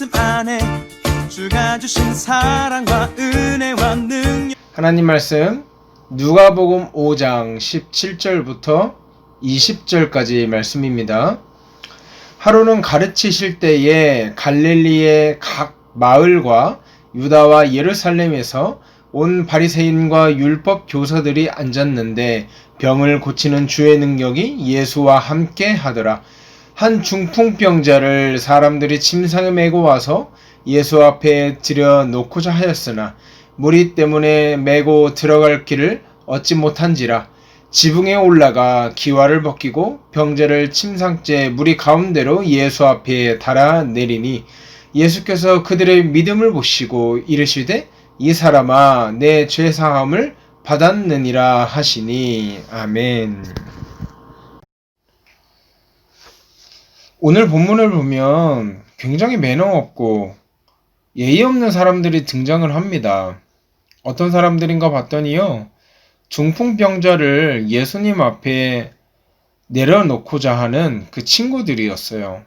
말씀 안에 주가 주신 사랑과 은혜와 능력 하나님 말씀 누가복음 5장 17절부터 20절까지 말씀입니다. 하루는 가르치실 때에 갈릴리의 각 마을과 유다와 예루살렘에서 온 바리새인과 율법 교사들이 앉았는데 병을 고치는 주의 능력이 예수와 함께 하더라. 한 중풍병자를 사람들이 침상에 메고 와서 예수 앞에 들여 놓고자 하였으나 무리 때문에 메고 들어갈 길을 얻지 못한지라 지붕에 올라가 기와를 벗기고 병자를 침상째 무리 가운데로 예수 앞에 달아 내리니 예수께서 그들의 믿음을 보시고 이르시되 이 사람아 내 죄 사함을 받았느니라 하시니 아멘. 오늘 본문을 보면 굉장히 매너 없고 예의 없는 사람들이 등장을 합니다. 어떤 사람들인가 봤더니요. 중풍병자를 예수님 앞에 내려놓고자 하는 그 친구들이었어요.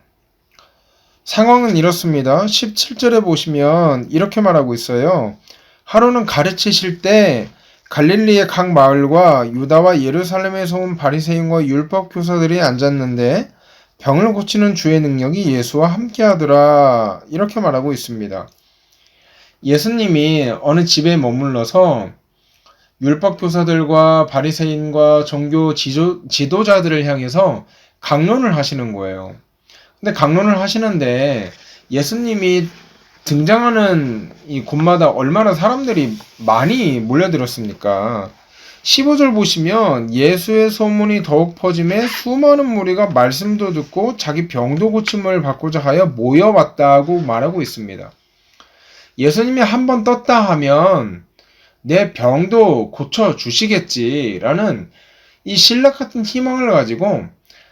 상황은 이렇습니다. 17절에 보시면 이렇게 말하고 있어요. 하루는 가르치실 때 갈릴리의 각 마을과 유다와 예루살렘에서 온 바리새인과 율법 교사들이 앉았는데 병을 고치는 주의 능력이 예수와 함께 하더라. 이렇게 말하고 있습니다. 예수님이 어느 집에 머물러서 율법 교사들과 바리새인과 종교 지도, 지도자들을 향해서 강론을 하시는 거예요. 근데 강론을 하시는데 예수님이 등장하는 이 곳마다 얼마나 사람들이 많이 몰려들었습니까? 15절 보시면 예수의 소문이 더욱 퍼짐에 수많은 무리가 말씀도 듣고 자기 병도 고침을 받고자 하여 모여왔다고 말하고 있습니다. 예수님이 한 번 떴다 하면 내 병도 고쳐 주시겠지라는 이 신락 같은 희망을 가지고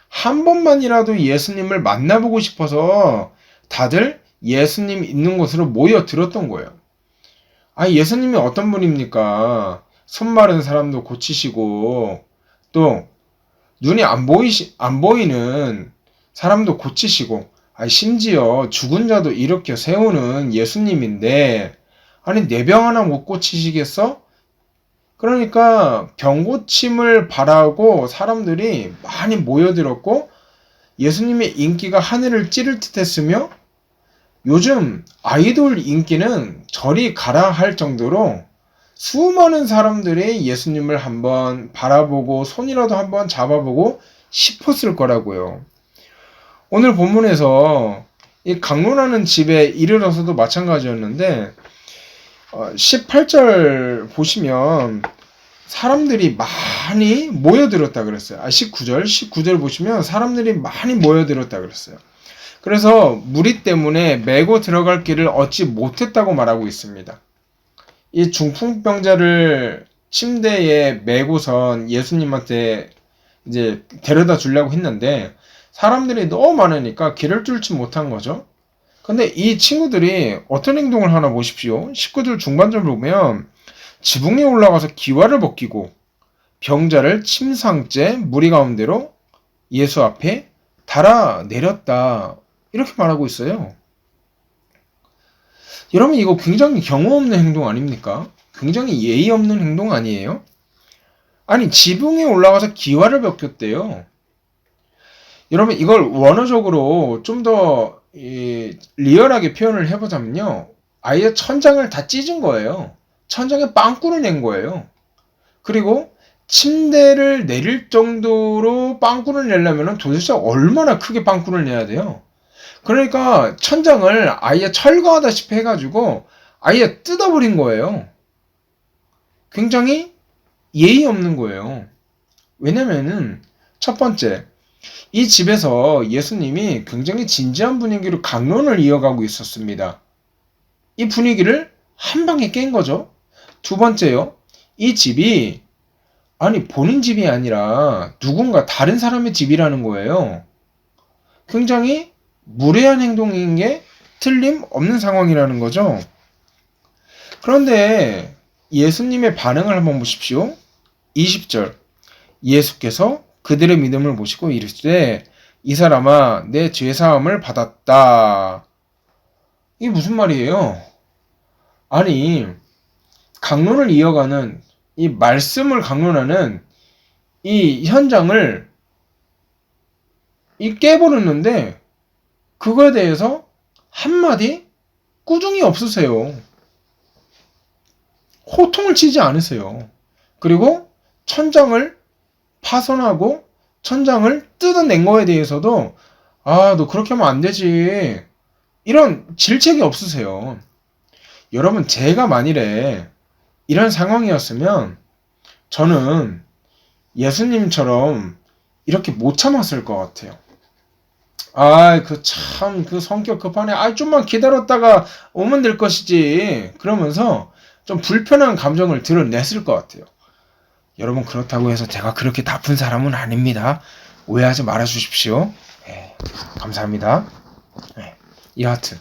한 번만이라도 예수님을 만나보고 싶어서 다들 예수님 있는 곳으로 모여 들었던 거예요. 아, 예수님이 어떤 분입니까? 손 마른 사람도 고치시고, 또, 눈이 안 보이시, 안 보이는 사람도 고치시고, 아, 심지어 죽은 자도 일으켜 세우는 예수님인데, 아니, 내 병 하나 못 고치시겠어? 그러니까 병 고침을 바라고 사람들이 많이 모여들었고, 예수님의 인기가 하늘을 찌를 듯 했으며, 요즘 아이돌 인기는 저리 가라 할 정도로 수많은 사람들이 예수님을 한번 바라보고 손이라도 한번 잡아보고 싶었을 거라고요. 오늘 본문에서 이 강론하는 집에 이르러서도 마찬가지였는데 18절 보시면 사람들이 많이 모여들었다 그랬어요. 아 19절 19절 보시면 사람들이 많이 모여들었다 그랬어요. 그래서 무리 때문에 메고 들어갈 길을 얻지 못했다고 말하고 있습니다. 이 중풍병자를 침대에 메고선 예수님한테 이제 데려다 주려고 했는데 사람들이 너무 많으니까 길을 뚫지 못한 거죠. 근데 이 친구들이 어떤 행동을 하나 보십시오. 19절 중반절 보면 지붕에 올라가서 기와를 벗기고 병자를 침상째 무리 가운데로 예수 앞에 달아 내렸다. 이렇게 말하고 있어요. 여러분 이거 굉장히 경우 없는 행동 아닙니까? 굉장히 예의 없는 행동 아니에요? 아니 지붕에 올라가서 기와를 벗겼대요. 여러분 이걸 원어적으로 좀 더 리얼하게 표현을 해보자면요. 아예 천장을 다 찢은 거예요. 천장에 빵꾸를 낸 거예요. 그리고 침대를 내릴 정도로 빵꾸를 내려면 도대체 얼마나 크게 빵꾸를 내야 돼요? 그러니까 천장을 아예 철거하다시피 해가지고 아예 뜯어버린 거예요. 굉장히 예의 없는 거예요. 왜냐면은 첫 번째, 이 집에서 예수님이 굉장히 진지한 분위기로 강론을 이어가고 있었습니다. 이 분위기를 한 방에 깬 거죠. 두 번째요. 이 집이 아니 본인 집이 아니라 누군가 다른 사람의 집이라는 거예요. 굉장히 무례한 행동인 게 틀림없는 상황이라는 거죠. 그런데 예수님의 반응을 한번 보십시오. 20절. 예수께서 그들의 믿음을 보시고 이르시되 이 사람아 내 죄 사함을 받았다. 이게 무슨 말이에요? 아니 강론을 이어가는 이 말씀을 강론하는 이 현장을 이 깨버렸는데 그거에 대해서 한마디 꾸중이 없으세요. 호통을 치지 않으세요. 그리고 천장을 파손하고 천장을 뜯어낸 거에 대해서도 아, 너 그렇게 하면 안 되지. 이런 질책이 없으세요. 여러분, 제가 만일에 이런 상황이었으면 저는 예수님처럼 이렇게 못 참았을 것 같아요. 아, 그 참, 그 성격 급하네. 아, 좀만 기다렸다가 오면 될 것이지. 그러면서 좀 불편한 감정을 드러냈을 것 같아요. 여러분, 그렇다고 해서 제가 그렇게 나쁜 사람은 아닙니다. 오해하지 말아 주십시오. 네, 감사합니다. 네, 여하튼.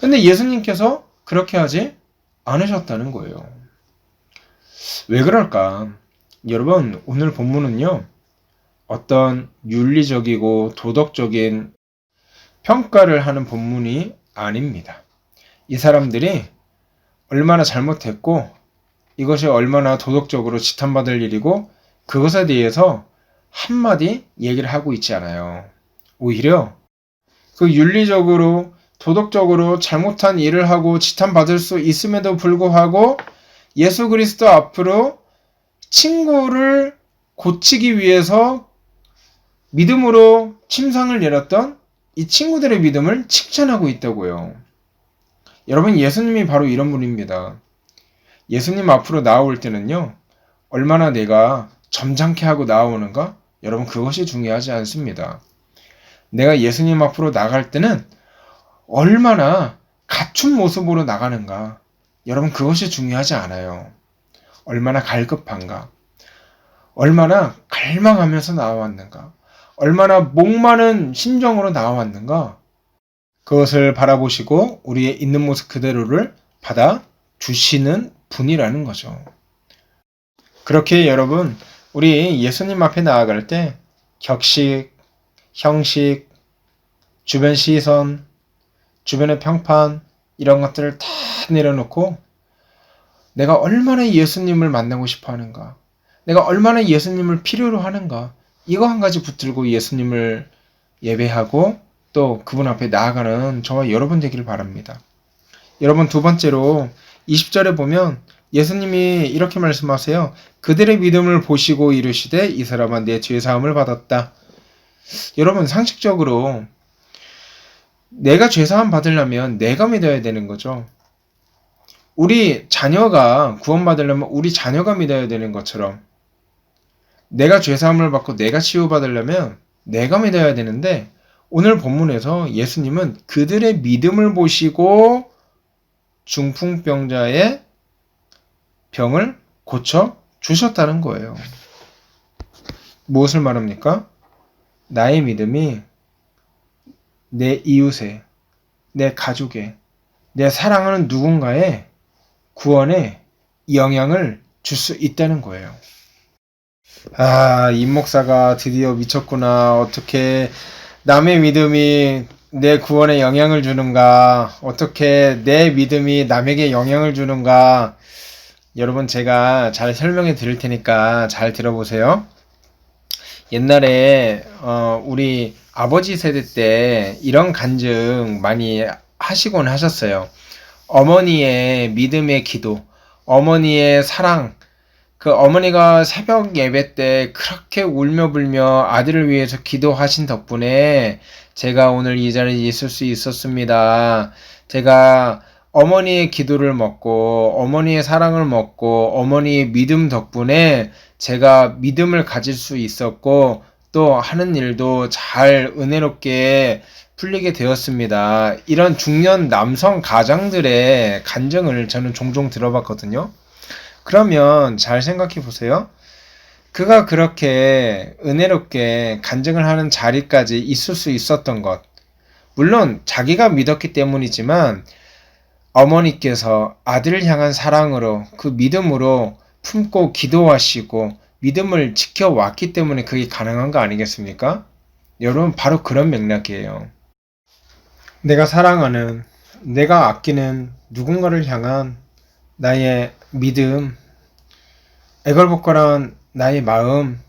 근데 예수님께서 그렇게 하지 않으셨다는 거예요. 왜 그럴까? 여러분, 오늘 본문은요, 어떤 윤리적이고 도덕적인 평가를 하는 본문이 아닙니다. 이 사람들이 얼마나 잘못했고 이것이 얼마나 도덕적으로 지탄받을 일이고 그것에 대해서 한마디 얘기를 하고 있지 않아요. 오히려 그 윤리적으로 도덕적으로 잘못한 일을 하고 지탄받을 수 있음에도 불구하고 예수 그리스도 앞으로 친구를 고치기 위해서 믿음으로 침상을 내렸던 이 친구들의 믿음을 칭찬하고 있다고요. 여러분, 예수님이 바로 이런 분입니다. 예수님 앞으로 나올 때는요, 얼마나 내가 점잖게 하고 나오는가? 여러분, 그것이 중요하지 않습니다. 내가 예수님 앞으로 나갈 때는 얼마나 갖춘 모습으로 나가는가? 여러분, 그것이 중요하지 않아요. 얼마나 갈급한가? 얼마나 갈망하면서 나왔는가? 얼마나 목마른 심정으로 나왔는가? 그것을 바라보시고 우리의 있는 모습 그대로를 받아 주시는 분이라는 거죠. 그렇게 여러분, 우리 예수님 앞에 나아갈 때 격식, 형식, 주변 시선, 주변의 평판, 이런 것들을 다 내려놓고 내가 얼마나 예수님을 만나고 싶어 하는가, 내가 얼마나 예수님을 필요로 하는가, 이거 한 가지 붙들고 예수님을 예배하고 또 그분 앞에 나아가는 저와 여러분 되기를 바랍니다. 여러분 두 번째로 20절에 보면 예수님이 이렇게 말씀하세요. 그들의 믿음을 보시고 이르시되 이 사람은 내 죄 사함을 받았다. 여러분 상식적으로 내가 죄 사함 받으려면 내가 믿어야 되는 거죠. 우리 자녀가 구원받으려면 우리 자녀가 믿어야 되는 것처럼 내가 죄사함을 받고 내가 치유받으려면 내가 믿어야 되는데 오늘 본문에서 예수님은 그들의 믿음을 보시고 중풍병자의 병을 고쳐 주셨다는 거예요. 무엇을 말합니까? 나의 믿음이 내 이웃에, 내 가족에, 내 사랑하는 누군가의 구원에 영향을 줄 수 있다는 거예요. 아, 임 목사가 드디어 미쳤구나. 어떻게 남의 믿음이 내 구원에 영향을 주는가? 어떻게 내 믿음이 남에게 영향을 주는가? 여러분, 제가 잘 설명해 드릴 테니까 잘 들어보세요. 옛날에, 어, 우리 아버지 세대 때 이런 간증 많이 하시곤 하셨어요. 어머니의 믿음의 기도, 어머니의 사랑, 그 어머니가 새벽 예배 때 그렇게 울며 불며 아들을 위해서 기도하신 덕분에 제가 오늘 이 자리에 있을 수 있었습니다. 제가 어머니의 기도를 먹고 어머니의 사랑을 먹고 어머니의 믿음 덕분에 제가 믿음을 가질 수 있었고 또또 하는 일도 잘 은혜롭게 풀리게 되었습니다. 이런 중년 남성 가장들의 간증을 저는 종종 들어봤거든요. 그러면 잘 생각해 보세요. 그가 그렇게 은혜롭게 간증을 하는 자리까지 있을 수 있었던 것. 물론 자기가 믿었기 때문이지만 어머니께서 아들을 향한 사랑으로 그 믿음으로 품고 기도하시고 믿음을 지켜왔기 때문에 그게 가능한 거 아니겠습니까? 여러분, 바로 그런 맥락이에요. 내가 사랑하는, 내가 아끼는 누군가를 향한 나의 믿음, 애걸복걸한 나의 마음,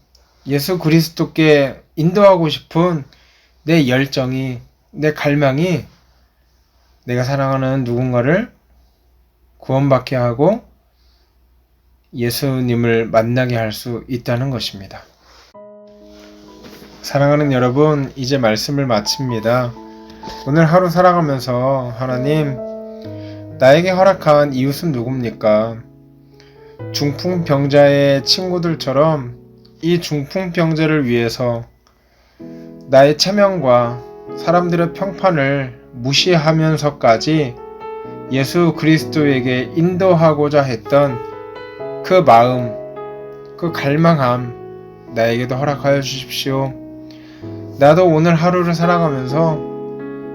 예수 그리스도께 인도하고 싶은 내 열정이, 내 갈망이 내가 사랑하는 누군가를 구원받게 하고 예수님을 만나게 할 수 있다는 것입니다. 사랑하는 여러분, 이제 말씀을 마칩니다. 오늘 하루 살아가면서 하나님, 나에게 허락한 이웃은 누굽니까? 중풍병자의 친구들처럼 이 중풍병자를 위해서 나의 체면과 사람들의 평판을 무시하면서까지 예수 그리스도에게 인도하고자 했던 그 마음, 그 갈망함, 나에게도 허락하여 주십시오. 나도 오늘 하루를 살아가면서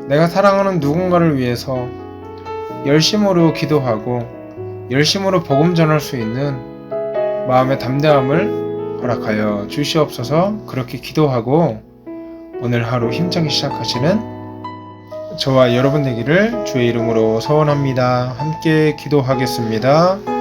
내가 사랑하는 누군가를 위해서 열심으로 기도하고 열심으로 복음 전할 수 있는 마음의 담대함을 허락하여 주시옵소서 그렇게 기도하고 오늘 하루 힘차게 시작하시는 저와 여러분 되기를 주의 이름으로 소원합니다. 함께 기도하겠습니다.